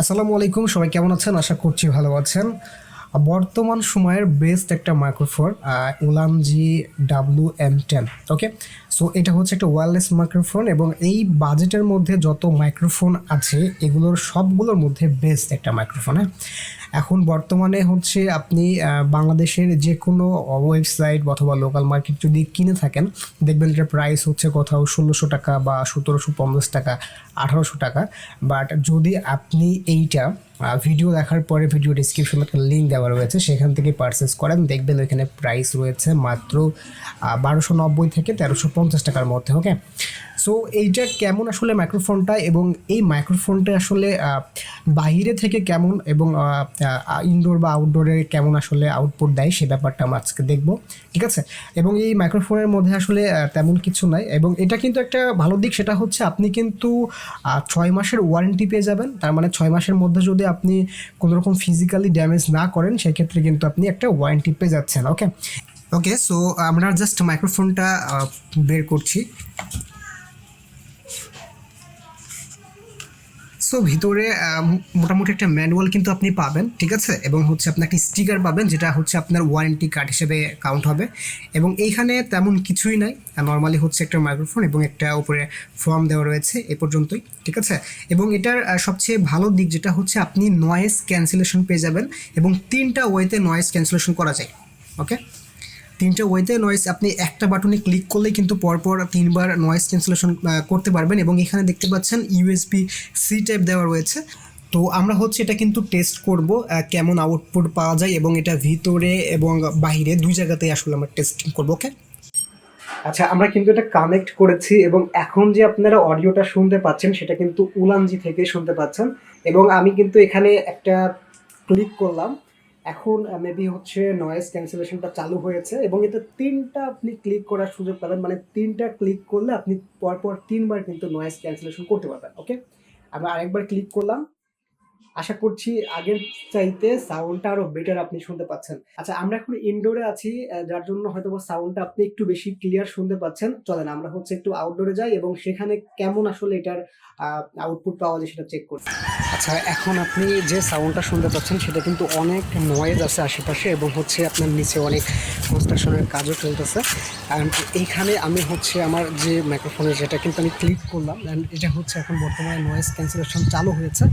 আসসালামু আলাইকুম, সবাই কেমন আছেন? আশা করছি ভালো আছেন। বর্তমান সময়ের বেস্ট একটা microphone উলাম G W M ten okay so এটা হচ্ছে একটা ওয়্যারলেস মাইক্রোফোন এবং এই বাজেটের মধ্যে যত মাইক্রোফোন আছে, এগুলোর সবগুলোর মধ্যে বেস্ট একটা মাইক্রোফোন হ্যাঁ? এখন বর্তমানে হচ্ছে আপনি বাংলাদেশের যে কোনো ওয়েবসাইট অথবা লোকাল মার্কেট যদি কিনে থাকেন, দেখবেন এটার প্রাইস হচ্ছে কোথাও ষোলোশো টাকা বা সতেরোশো পঞ্চাশ টাকা, আঠারোশো টাকা। বাট যদি আপনি এইটা ভিডিও দেখার পরে ভিডিও ডিসক্রিপশনে একটা লিঙ্ক দেওয়া রয়েছে, সেখান থেকে পারচেস করেন, দেখবেন ওইখানে প্রাইস রয়েছে মাত্র বারোশো নব্বই থেকে তেরোশো পঞ্চাশ টাকার মধ্যে ওকে সো এইটা কেমন আসলে মাইক্রোফোনটা এবং এই মাইক্রোফোনটা আসলে বাইরে থেকে কেমন এবং ইনডোর বা আউটডোরে কেমন আসলে আউটপুট দেয় সে ব্যাপারটা আমরা আজকে দেখব, ঠিক আছে? এবং এই মাইক্রোফোনের মধ্যে আসলে তেমন কিছু নাই এবং এটা কিন্তু একটা ভালো দিক, সেটা হচ্ছে আপনি কিন্তু ছয় মাসের ওয়ারেন্টি পেয়ে যাবেন। তার মানে ছয় মাসের মধ্যে যদি আপনি কোনো রকম ফিজিক্যালি ড্যামেজ না করেন, সেক্ষেত্রে কিন্তু আপনি একটা ওয়ারেন্টি পেয়ে যাচ্ছেন ওকে ওকে সো আমরা জাস্ট মাইক্রোফোনটা বের করছি। সো ভিতরে মোটামুটি একটা ম্যানুয়াল কিন্তু আপনি পাবেন, ঠিক আছে? এবং হচ্ছে আপনি একটি স্টিকার পাবেন, যেটা হচ্ছে আপনার ওয়ারেন্টি কার্ড হিসেবে কাউন্ট হবে। এবং এইখানে তেমন কিছুই নাই। নর্মালি হচ্ছে একটা মাইক্রোফোন এবং একটা উপরে ফর্ম দেওয়া রয়েছে, এ পর্যন্তই, ঠিক আছে? এবং এটার সবচেয়ে ভালো দিক যেটা হচ্ছে, আপনি নয়েজ ক্যান্সেলেশন পেয়ে যাবেন এবং তিনটা ওয়েতে নয়েজ ক্যান্সেলেশন করা যায় ওকে তিনটে ওয়েতে নয়েজ আপনি একটা বাটনে ক্লিক করলেই কিন্তু পরপর তিনবার নয়েজ ক্যান্সেলেশন করতে পারবেন এবং এখানে দেখতে পাচ্ছেন ইউএসবি সি টাইপ দেওয়া রয়েছে। তো আমরা হচ্ছে এটা কিন্তু টেস্ট করব কেমন আউটপুট পাওয়া যায় এবং এটা ভিতরে এবং বাইরে দুই জায়গাতেই আসলে আমরা টেস্টিং করব ওকে আচ্ছা আমরা কিন্তু এটা কানেক্ট করেছি এবং এখন যে আপনারা অডিওটা শুনতে পাচ্ছেন, সেটা কিন্তু উলানজি থেকে শুনতে পাচ্ছেন এবং আমি কিন্তু এখানে একটা ক্লিক করলাম। এখন মেবি হচ্ছে নয়েস ক্যান্সেলেশনটা চালু হয়েছে এবং এতে তিনটা আপনি ক্লিক করার সুযোগ পাবেন। মানে তিনটা ক্লিক করলে আপনি পরপর তিনবার কিন্তু নয়েস ক্যান্সেলেশন করতে পারবেন ওকে আমি আরেকবার ক্লিক করলাম। আশা করছি আগের চাইতে সাউন্ডটা আরও বেটার আপনি শুনতে পাচ্ছেন। আচ্ছা আমরা এখন ইনডোরে আছি যার জন্য হয়তো সাউন্ডটা আপনি একটু বেশি ক্লিয়ার শুনতে পাচ্ছেন। চলেন, আমরা হচ্ছে একটু আউটডোরে যাই এবং সেখানে কেমন আসলে এটার আউটপুট পাওয়া যায় সেটা চেক করছি। আচ্ছা এখন আপনি যে সাউন্ডটা শুনতে পাচ্ছেন সেটা কিন্তু অনেক নয়েজ আছে আশেপাশে এবং হচ্ছে আপনার নিচে অনেক কনস্ট্রাকশনের কাজও চলতেছে। অ্যান্ড এইখানে আমি হচ্ছে আমার যে মাইক্রোফোনের যেটা কিন্তু আমি ক্লিক করলাম অ্যান্ড এটা হচ্ছে এখন বর্তমানে নয়েজ ক্যান্সেলেশন চালু হয়েছে।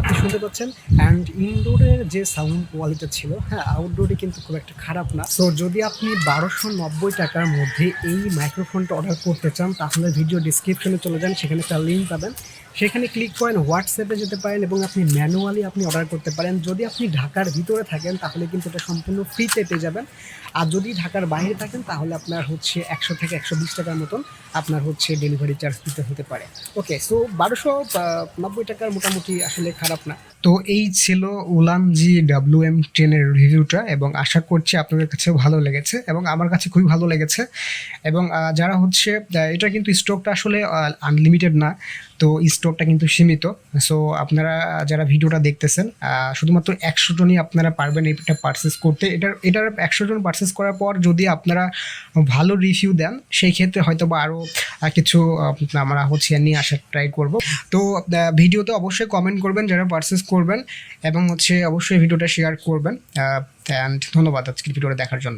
আপনি শুনতে পাচ্ছেন অ্যান্ড ইনডোরের যে সাউন্ড কোয়ালিটি ছিল হ্যাঁ আউটডোরে কিন্তু খুব একটা খারাপ না। সো যদি আপনি বারোশো নব্বই টাকার মধ্যে এই মাইক্রোফোনটা অর্ডার করতে চান, তাহলে ভিডিও ডিসক্রিপশনে চলে যান, সেখানে একটা লিঙ্ক পাবেন। সেখানে ক্লিক করেন হোয়াটসঅ্যাপে যেতে পারেন এবং আপনি ম্যানুয়ালি আপনি অর্ডার করতে পারেন। যদি আপনি ঢাকার ভিতরে থাকেন, তাহলে কিন্তু এটা সম্পূর্ণ ফ্রিতে পেয়ে যাবেন। আর যদি ঢাকার বাইরে থাকেন, তাহলে আপনার হচ্ছে একশো থেকে একশো বিশ টাকার মতন আপনার হচ্ছে ডেলিভারি চার্জ দিতে হতে পারে। ওকে সো বারোশো নব্বই টাকার মোটামুটি আসলে খারাপ না। তো এই ছিল উলান জি ডাব্লিউ এম টেনের রিভিউটা এবং আশা করছি আপনাদের কাছেও ভালো লেগেছে এবং আমার কাছে খুবই ভালো লেগেছে। এবং যারা হচ্ছে এটা কিন্তু স্টকটা আসলে আনলিমিটেড না। তো স্টকটা কিন্তু সীমিত। সো আপনারা, যারা ভিডিওটা দেখতেছেন শুধুমাত্র একশো জনই আপনারা পারবেন এটা পারচেস করতে। এটার এটার একশো জন পারচেস করার পর যদি আপনারা ভালো রিভিউ দেন, সেই ক্ষেত্রে হয়তো বা আরও কিছু আমরা হচ্ছে নিয়ে আসার ট্রাই করব। তো ভিডিওতে অবশ্যই কমেন্ট করবেন যারা পারচেস করবেন এবং হচ্ছে অবশ্যই ভিডিওটা শেয়ার করবেন। অ্যান্ড ধন্যবাদ আজকের ভিডিওটা দেখার জন্য।